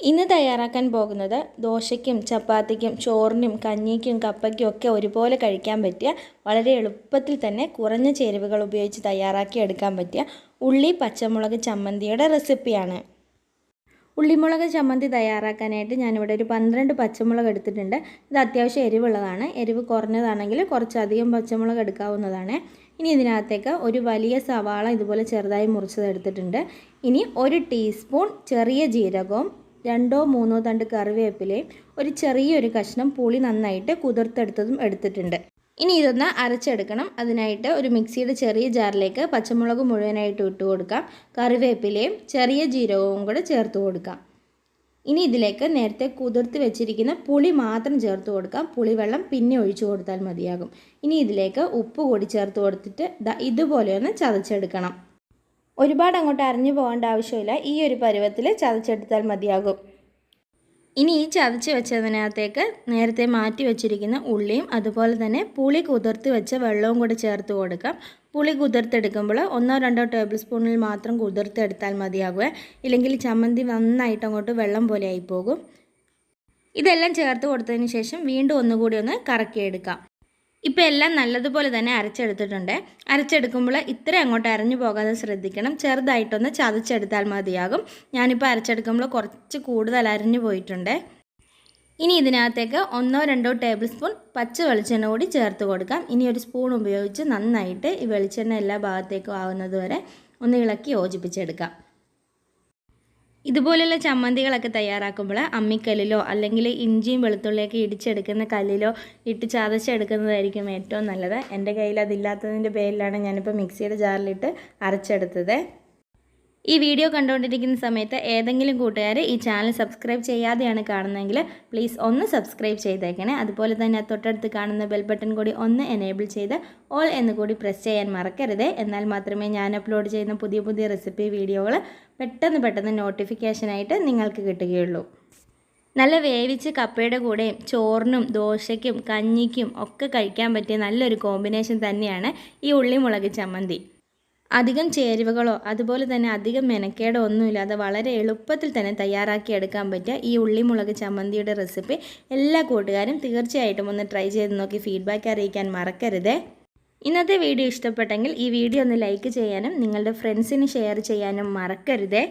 ഇന്ന് തയ്യാറാക്കാൻ പോകുന്നത് ദോശയ്ക്കും ചപ്പാത്തിക്കും ചോറിനും കഞ്ഞിക്കും കപ്പയ്ക്കും ഒക്കെ ഒരുപോലെ കഴിക്കാൻ പറ്റിയ വളരെ എളുപ്പത്തിൽ തന്നെ കുറഞ്ഞ ചേരുവകൾ ഉപയോഗിച്ച് തയ്യാറാക്കി എടുക്കാൻ പറ്റിയ ഉള്ളി പച്ചമുളക് ചമ്മന്തിയുടെ റെസിപ്പിയാണ്. ഉള്ളിമുളക് ചമ്മന്തി തയ്യാറാക്കാനായിട്ട് ഞാനിവിടെ ഒരു പന്ത്രണ്ട് പച്ചമുളക് എടുത്തിട്ടുണ്ട്. ഇത് അത്യാവശ്യം എരിവുള്ളതാണ്. എരിവ് കുറഞ്ഞതാണെങ്കിൽ കുറച്ചധികം പച്ചമുളക് എടുക്കാവുന്നതാണ്. ഇനി ഇതിനകത്തേക്ക് ഒരു വലിയ സവാള ഇതുപോലെ ചെറുതായി മുറിച്ചത് എടുത്തിട്ടുണ്ട്. ഇനി ഒരു ടീസ്പൂൺ ചെറിയ ജീരകവും രണ്ടോ മൂന്നോ തണ്ട് കറിവേപ്പിലയും ഒരു ചെറിയൊരു കഷ്ണം പുളി നന്നായിട്ട് കുതിർത്തെടുത്തതും എടുത്തിട്ടുണ്ട്. ഇനി ഇതൊന്ന് അരച്ചെടുക്കണം. അതിനായിട്ട് ഒരു മിക്സിയുടെ ചെറിയ ജാറിലേക്ക് പച്ചമുളക് മുഴുവനായിട്ട് ഇട്ട് കൊടുക്കാം. കറിവേപ്പിലയും ചെറിയ ജീരകവും കൂടെ ചേർത്ത് കൊടുക്കാം. ഇനി ഇതിലേക്ക് നേരത്തെ കുതിർത്ത് വെച്ചിരിക്കുന്ന പുളി മാത്രം ചേർത്ത് കൊടുക്കാം. പുളിവെള്ളം പിന്നെ ഒഴിച്ചു കൊടുത്താൽ മതിയാകും. ഇനി ഇതിലേക്ക് ഉപ്പ് കൂടി ചേർത്ത് കൊടുത്തിട്ട് ഇതുപോലെ ഒന്ന് ചതച്ചെടുക്കണം. ഒരുപാട് അങ്ങോട്ട് അറിഞ്ഞു പോകേണ്ട ആവശ്യമില്ല. ഈ ഒരു പരുവത്തിൽ ചതച്ചെടുത്താൽ മതിയാകും. ഇനി ഈ ചതച്ച് വെച്ചതിനകത്തേക്ക് നേരത്തെ മാറ്റി വെച്ചിരിക്കുന്ന ഉള്ളിയും അതുപോലെ തന്നെ പുളി കുതിർത്ത് വെച്ച വെള്ളവും കൂടി ചേർത്ത് കൊടുക്കാം. പുളി കുതിർത്തെടുക്കുമ്പോൾ ഒന്നോ രണ്ടോ ടേബിൾ സ്പൂണിൽ മാത്രം കുതിർത്തെടുത്താൽ മതിയാകുക ഇല്ലെങ്കിൽ ചമ്മന്തി നന്നായിട്ട് അങ്ങോട്ട് വെള്ളം പോലെ ആയിപ്പോകും. ഇതെല്ലാം ചേർത്ത് കൊടുത്തതിന് ശേഷം വീണ്ടും ഒന്നുകൂടി ഒന്ന് കറക്കിയെടുക്കാം. ഇപ്പോൾ എല്ലാം നല്ലതുപോലെ തന്നെ അരച്ചെടുത്തിട്ടുണ്ട്. അരച്ചെടുക്കുമ്പോൾ ഇത്ര അങ്ങോട്ട് അരഞ്ഞു പോകാതെ ശ്രദ്ധിക്കണം. ചെറുതായിട്ടൊന്ന് ചതച്ചെടുത്താൽ മതിയാകും. ഞാനിപ്പോൾ അരച്ചെടുക്കുമ്പോൾ കുറച്ച് കൂടുതൽ അരഞ്ഞു പോയിട്ടുണ്ട്. ഇനി ഇതിനകത്തേക്ക് ഒന്നോ രണ്ടോ ടേബിൾ സ്പൂൺ പച്ച വെളിച്ചെണ്ണ കൂടി ചേർത്ത് കൊടുക്കാം. ഇനി ഒരു സ്പൂൺ ഉപയോഗിച്ച് നന്നായിട്ട് ഈ വെളിച്ചെണ്ണ എല്ലാ ഭാഗത്തേക്കും ആവുന്നത് വരെ ഒന്ന് ഇളക്കി യോജിപ്പിച്ചെടുക്കാം. ഇതുപോലുള്ള ചമ്മന്തികളൊക്കെ തയ്യാറാക്കുമ്പോൾ അമ്മിക്കല്ലിലോ അല്ലെങ്കിൽ ഇഞ്ചിയും വെളുത്തുള്ളിയൊക്കെ ഇടിച്ചെടുക്കുന്ന കല്ലിലോ ഇട്ട് ചതച്ചെടുക്കുന്നതായിരിക്കും ഏറ്റവും നല്ലത്. എന്റെ കയ്യിൽ അതില്ലാത്തതിന്റെ പേരിലാണ് ഞാനിപ്പോൾ മിക്സിയുടെ ജാറിലിട്ട് അരച്ചെടുത്തത്. ഈ വീഡിയോ കണ്ടുകൊണ്ടിരിക്കുന്ന സമയത്ത് ഏതെങ്കിലും കൂട്ടുകാർ ഈ ചാനൽ സബ്സ്ക്രൈബ് ചെയ്യാതെയാണ് കാണുന്നതെങ്കിൽ പ്ലീസ് ഒന്ന് സബ്സ്ക്രൈബ് ചെയ്തേക്കണേ. അതുപോലെ തന്നെ തൊട്ടടുത്ത് കാണുന്ന ബെൽ ബട്ടൺ കൂടി ഒന്ന് എനേബിൾ ചെയ്ത് ഓൾ എന്ന് കൂടി പ്രസ് ചെയ്യാൻ മറക്കരുത്. എന്നാൽ മാത്രമേ ഞാൻ അപ്ലോഡ് ചെയ്യുന്ന പുതിയ പുതിയ റെസിപ്പി വീഡിയോകൾ പെട്ടെന്ന് പെട്ടെന്ന് നോട്ടിഫിക്കേഷനായിട്ട് നിങ്ങൾക്ക് കിട്ടുകയുള്ളൂ. നല്ല വേവിച്ച് കപ്പയുടെ കൂടെയും ചോറിനും ദോശയ്ക്കും കഞ്ഞിക്കും ഒക്കെ കഴിക്കാൻ പറ്റിയ നല്ലൊരു കോമ്പിനേഷൻ തന്നെയാണ് ഈ ഉള്ളിമുളക് ചമ്മന്തി. അധികം ചേരുവകളോ അതുപോലെ തന്നെ അധികം മെനക്കേടോ ഒന്നുമില്ലാതെ വളരെ എളുപ്പത്തിൽ തന്നെ തയ്യാറാക്കി എടുക്കാൻ പറ്റിയ ഈ ഉള്ളിമുളക് ചമ്മന്തിയുടെ റെസിപ്പി എല്ലാ കൂട്ടുകാരും തീർച്ചയായിട്ടും ഒന്ന് ട്രൈ ചെയ്ത് നോക്കി ഫീഡ്ബാക്ക് അറിയിക്കാൻ മറക്കരുത്. ഇന്നത്തെ വീഡിയോ ഇഷ്ടപ്പെട്ടെങ്കിൽ ഈ വീഡിയോ ഒന്ന് ലൈക്ക് ചെയ്യാനും നിങ്ങളുടെ ഫ്രണ്ട്സിന് ഷെയർ ചെയ്യാനും മറക്കരുതേ.